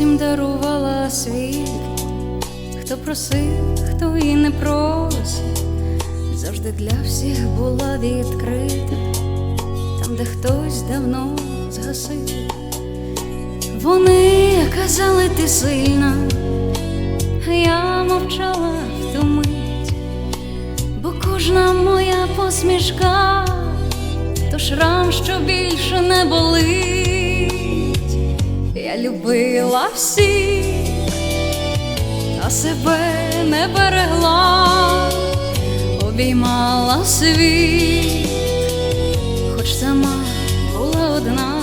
дарувала світ, хто просив, хто і не просив, завжди для всіх була відкрита, там, де хтось давно згасив. Вони казали, ти сильна, я мовчала в ту мить, бо кожна моя посмішка то шрам, що більше не болить. Я любила всіх, а себе не берегла, обіймала світ, хоч сама була одна,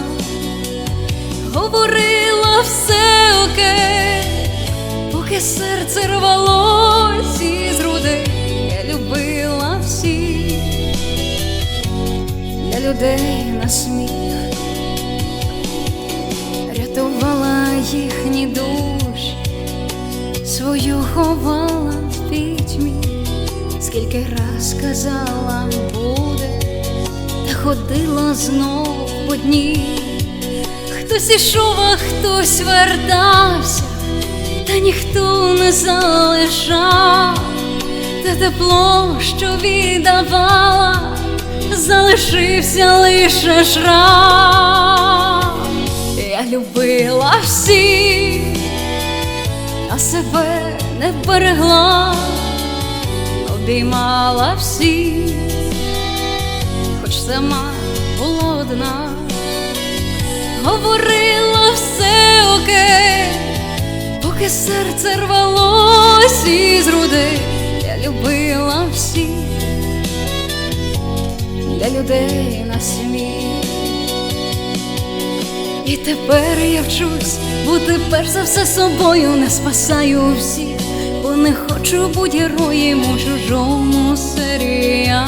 говорила все окей, поки серце рвалось із груди, я любила всіх для людей на сміх, рятувала їхні душі, свою ховала в пітьмі, скільки раз казала буде, та ходила знов по дні. Хтось ішов, а хтось вертався, та ніхто не залишав, те тепло, що віддавала залишився лише шрам. Я любила всіх, а себе не берегла, обіймала всіх, хоч сама була одна, говорила все окей, поки серце рвалось із груди, я любила всіх. Для людей на сміх. І тепер я вчусь бути перш за все собою, не спасаю всіх, бо не хочу бути героєм у чужому серіалі.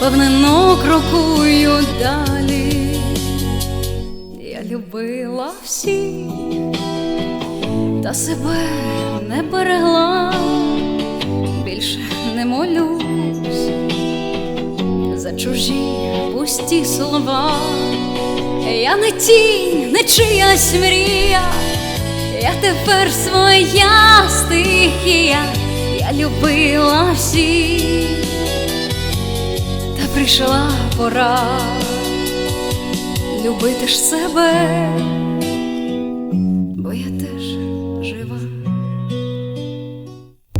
Певнено крокую далі. Я любила всіх, та себе не берегла, більше не молюсь за чужі пусті слова. Я не тінь, не чиясь мрія, я тепер своя стихія, я любила всіх, та прийшла пора любити ж себе,